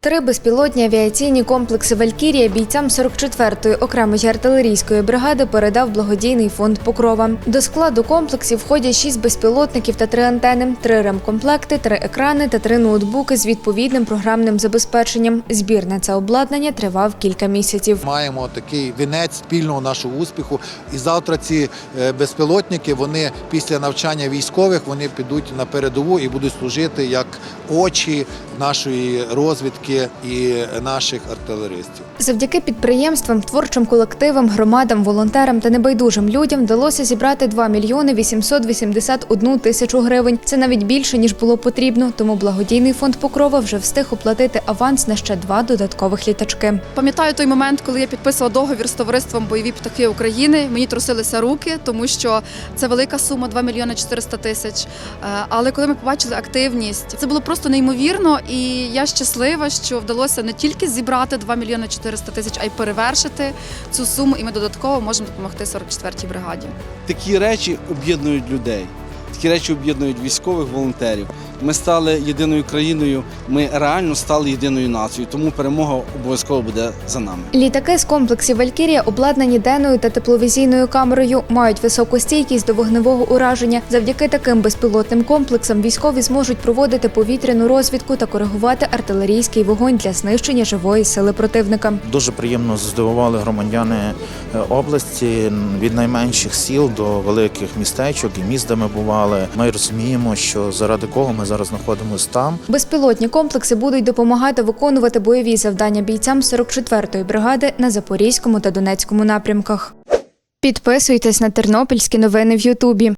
Три безпілотні авіаційні комплекси Валькірія бійцям 44-ї окремої артилерійської бригади передав благодійний фонд Покрова. До складу комплексів входять шість безпілотників та три антени, три ремкомплекти, три екрани та три ноутбуки з відповідним програмним забезпеченням. Збір на це обладнання тривав кілька місяців. Маємо такий вінець спільного нашого успіху. І завтра ці е, безпілотники вони після навчання військових вони підуть на передову і будуть служити як очі нашої розвідки і наших артилеристів. Завдяки підприємствам, творчим колективам, громадам, волонтерам та небайдужим людям вдалося зібрати 2 мільйони 881 тисячу гривень. Це навіть більше ніж було потрібно. Тому благодійний фонд Покрова вже встиг оплатити аванс на ще два додаткових літачки. Пам'ятаю той момент, коли я підписувала договір з товариством Бойові птахи України. Мені трусилися руки, тому що це велика сума 2 мільйони 400 тисяч. Е, Але коли ми побачили активність, це було просто неймовірно, і я щаслива, що вдалося не тільки зібрати 2 мільйони 400 тисяч, а й перевершити цю суму. І ми додатково можемо допомогти 44-й бригаді. Такі речі об'єднують людей. Такі речі об'єднують військових волонтерів. Ми стали єдиною країною. Ми реально стали єдиною нацією. Тому перемога обов'язково буде за нами. Літаки з комплексів Валькірія обладнані денною та тепловізійною камерою, мають високу стійкість до вогневого ураження. Завдяки таким безпілотним комплексам військові зможуть проводити повітряну розвідку та коригувати артилерійський вогонь для знищення живої сили противника. Дуже приємно здивували громадяни е, області від найменших сіл до великих містечок і міст, де ми бували. Ми розуміємо, що заради кого ми зараз знаходимося там. Безпілотні комплекси будуть допомагати виконувати бойові завдання бійцям 44-ї бригади на Запорізькому та Донецькому напрямках. Підписуйтесь на тернопільські новини в Ютубі.